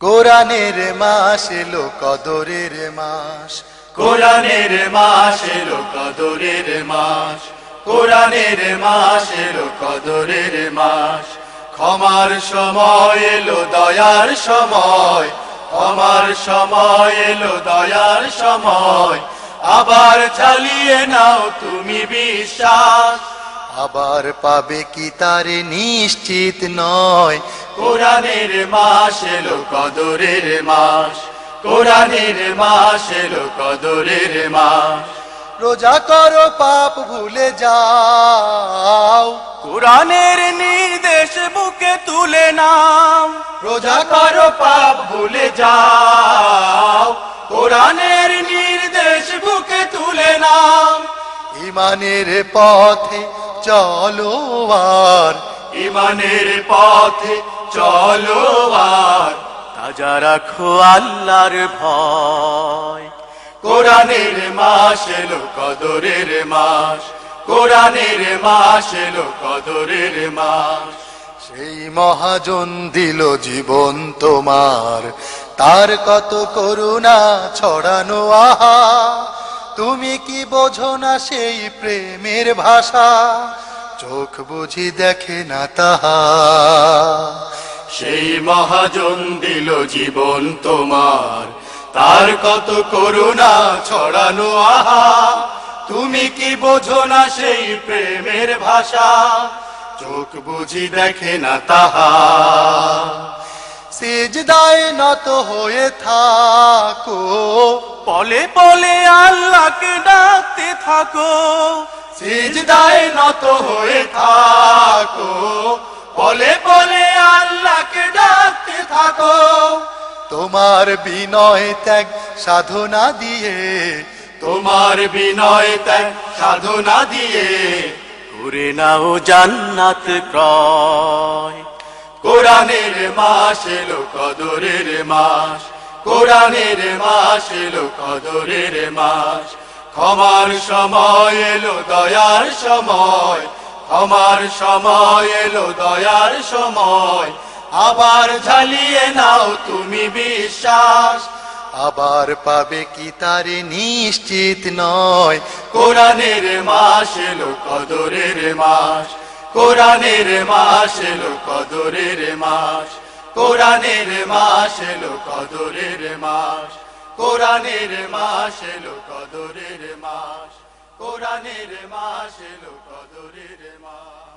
কোরআনের মাস এলো কদরের মাস। কোরআনের মাস এলো কদরের মাস। কোরআনের মাস এলো কদরের মাস। ক্ষমার সময় এলো, দয়ার সময়। ক্ষমার সময় এলো, দয়ার সময়। আবার চালিয়ে নাও তুমি বিশ্বাস। আবার পাবে কি তারে নিশ্চিত নয়? কোরআনের মাস এলো কদরের মাস। কোরআনের মাস এলো কদরের মাস। রোজা করো পাপ ভুলে যাও। কোরআনের নির্দেশ বুকে তুলে নাও। রোজা করো পাপ ভুলে যাও। কোরআনের নির্দেশ বুকে তুলে নাও। ইমানের পথে চলো আর। ইমানের পথে চলো আর। তাজা রাখো আল্লাহর ভয়। কোরআনের মাস এলো কদরের মাস। কোরআনের মাস এলো কদরের মাস। সেই মহাজন দিল জীবন তোমার। তার কত করুণা ছড়ানো আহা। তুমি কি বোঝো না সেই প্রেমের ভাষা? চোখ বুঝি দেখে না তাহা। সেই মহাজন দিল জীবন তোমার তার কত করুণা ছড়ানো আহা। তুমি কি বোঝো না সেই প্রেমের ভাষা? চোখ বুঝি দেখে না তাহা। সিজদায় নত হয়ে থাকো। পলে পলে আল্লাহকে ডাকতে থাকো, সিজদায় নত হয়ে থাকো। পলে পলে আল্লাহকে ডাকতে থাকো। তোমার বিনয় ত্যাগ সাধনা দিয়ে, তোমার বিনয় ত্যাগ সাধনা দিয়ে করে নাও জান্নাত ক্রয়। কোরআনের মাস এলো, কদরের মাস। কোরআনের মাস এলো, কদরের মাস। ক্ষমার সময় এলো, দয়ার সময়। ক্ষমার সময় এলো, দয়ার সময়। আবার ঝালিয়ে নাও তুমি বিশ্বাস। আবার পাবে কি তারে নিশ্চিত নয়। কোরআনের মাস এলো, কদরের মাস। কোরআনের মাস এলো, কদরের মাস। কোরআনের মাস এলো, কদরের মাস। কোরআনের মাস এলো, কদরের মাস। কোরআনের মাস এলো, কদরের মাস।